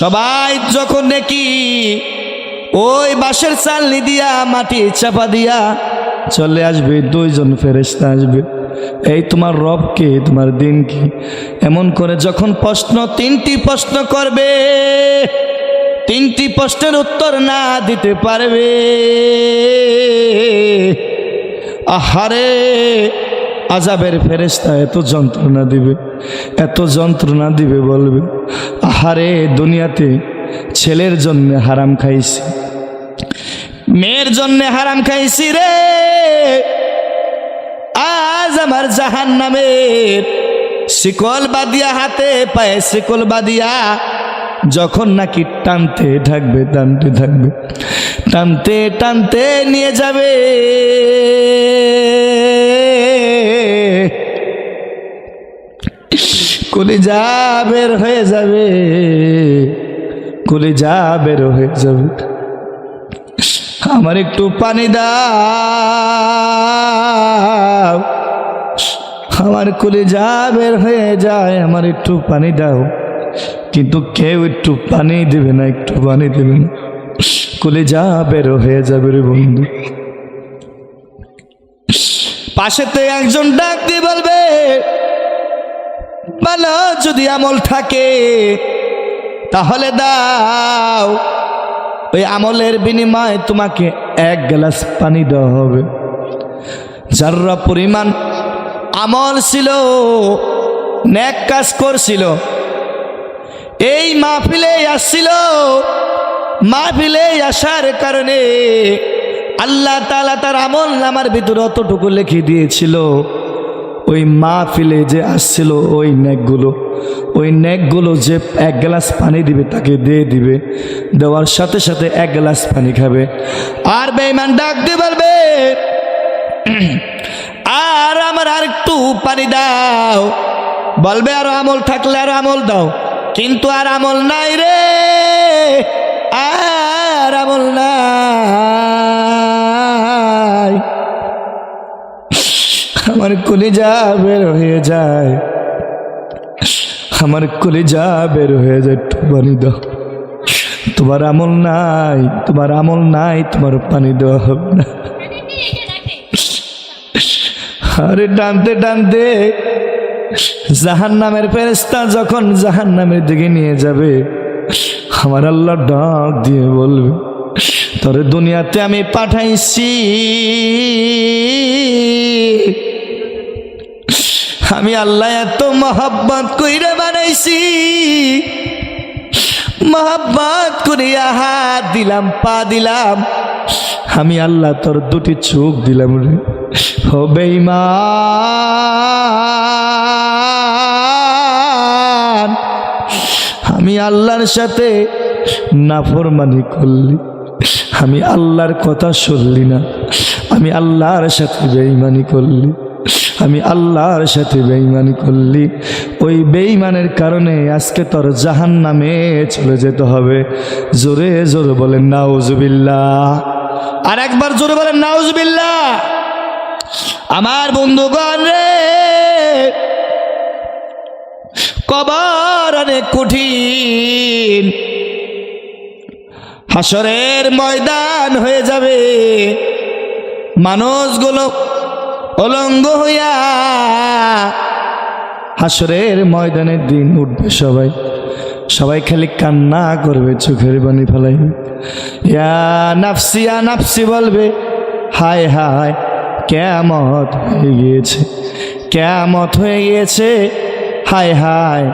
সবাই যখন নাকি, ওই বাঁশের চালনি দিয়া মাটি চাপা দিয়া চলে আসবে, দুইজন ফেরেস্তা আসবে। এই তোমার রব কে, তোমার দিন কি? এমন করে যখন প্রশ্ন, তিনটি প্রশ্ন করবে, তিনটি প্রশ্নের উত্তর না দিতে পারবে। আহারে, আজাবের ফেরেস্তা এত যন্ত্রণা দিবে। এত যন্ত্রণা দিবে বলবে, আহারে দুনিয়াতে ছেলের জন্য হারাম খাইছি। মেয়ের জন্য হারাম খাইছি রে। আজ আমার জাহান নামের শিকল বাদিয়া হাতে পায়ে শিকল বাদিয়া যখন নাকি টানতে থাকবে টানতে থাকবে টানতে টানতে নিয়ে যাবে। কলিজা বের হয়ে যাবে, কলিজা বের হয়ে যাবে। আমার একটু পানি দাও, আমার কলিজা বের হয়ে যায়, আমার একটু পানি দাও। কিন্তু কেউ একটু পানি দেবে না, একটু পানি দেবে না। কলিজা বের হয়ে যাবে রে বন্ধু। পাশেতে একজন ডাক দিয়ে বলবে ভালো যদি আমল থাকে, তাহলে দাও। ওই আমলের বিনিময়ে তোমাকে এক গ্লাস পানি দেওয়া হবে। যারা পরিমাণ আমল ছিল ন্যাক কাজ করছিল, এই মাহফিলে আসছিল। মাহফিলে আসার কারণে আল্লাহ তালা তার আমল আমার ভিতরে অতটুকু লিখে দিয়েছিল। ওই মাহফিলে যে আসছিল ওই নেকগুলো ওই নেকগুলো যে এক গ্লাস পানি দিবে তাকে দিয়ে দিবে, দেওয়ার সাথে সাথে এক গ্লাস পানি খাবে। আর বেইমান ডাক দিয়ে বলবে, আর আমার আর একটু পানি দাও। বলবে, আর আমল থাকলে আর আমল দাও। কিন্তু আর আমল নাই রে, আর আমল নাই। আমার কলিজা বের হয়ে যায়। আমার কলিজা বের হয়ে যায় একটু পানি দাও তোমার আমল নাই, তোমার আমল নাই, তোমার পানি দেওয়া হবে না। আরে টানতে টানতে জাহান নামের ফেরেস্তা যখন জাহান নামের দিকে নিয়ে যাবে, আমার আল্লাহ ডাক দিয়ে বলবে, তোরে দুনিয়াতে আমি পাঠাইছি। আমি আল্লাহ এত মহাব্বত কইরে বানাইছি। মহাব্বত করিয়া হাত দিলাম, পা দিলাম। আমি আল্লাহ তোর দুটি চোখ দিলাম রে। হবে আমি আল্লাহর সাথে নাফরমানি করলি। আমি আল্লাহর কথা শুনলি না। আমি আল্লাহর সাথে বেইমানি করলি। আমি আল্লাহর সাথে বেইমানি করলি। ওই বেইমানের কারণে আজকে তোর জাহান নামে চলে যেতে হবে। জোরে জোরে বলেন নাউজুবিল্লা আর একবার জোরে বলেন নাউজুবিল্লা আমার বন্ধুগণ রে, কবর অনেক কঠিন। হাসরের ময়দান হয়ে যাবে। মানুষগুলো অলঙ্গ হইয়া হাসরের ময়দানের দিন উঠবে সবাই। সবাই খালি কান্না করবে, চোখের বানি ফেলাইবে। ইয়া নাফসি ইয়া নাফসি বলবে, হায় হায় কেমত হয়ে গিয়েছে। কেমত হয়ে গিয়েছে, হায় হায়,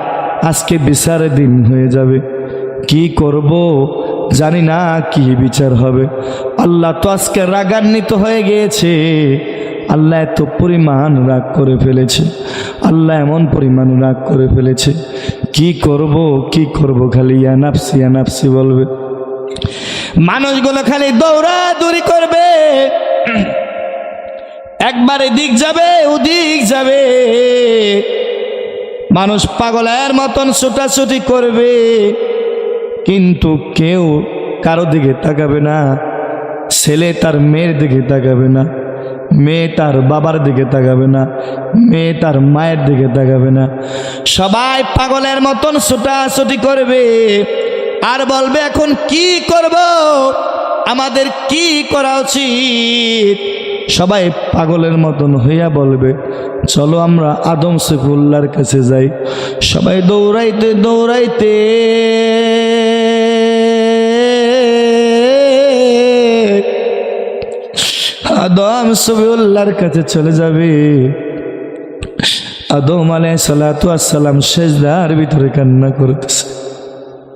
আজকে বিচারের দিন হয়ে যাবে। কি করব, জানি না কি বিচার হবে। আল্লাহ তো আজকে রাগান্বিত হয়ে গিয়েছে। আল্লাহ এত পরিমাণ রাগ করে ফেলেছে। আল্লাহ এমন পরিমাণ রাগ করে ফেলেছে। কি করব কি করব খালি ইয়ানাপসি ইয়ানাপসি বলবে। মানুষগুলো খালি দৌড়াদৌড়ি করবে। একবার এদিক যাবে, ওদিক যাবে। মানুষ পাগলের মতন ছুটাছুটি করবে। কিন্তু কেউ কারও দিকে তাকাবে না, ছেলে তার মেয়ের দিকে তাকাবে না। মেয়ে তার বাবার দিকে তাকাবে না, মেয়ে তার মায়ের দিকে তাকাবে না। সবাই পাগলের মতন ছুটাছুটি করবে আর বলবে, এখন কি করব? আমাদের কি করা উচিত? সবাই পাগলের মতন হইয়া বলবে, চলো আমরা আদম সফুল্লার কাছে যাই। সবাই দৌড়াইতে দৌড়াইতে আদম সবিউল্লাহর কাছে চলে যাবে। আদম আলাই সালাম শেষদার ভিতরে কান্না করতেছে।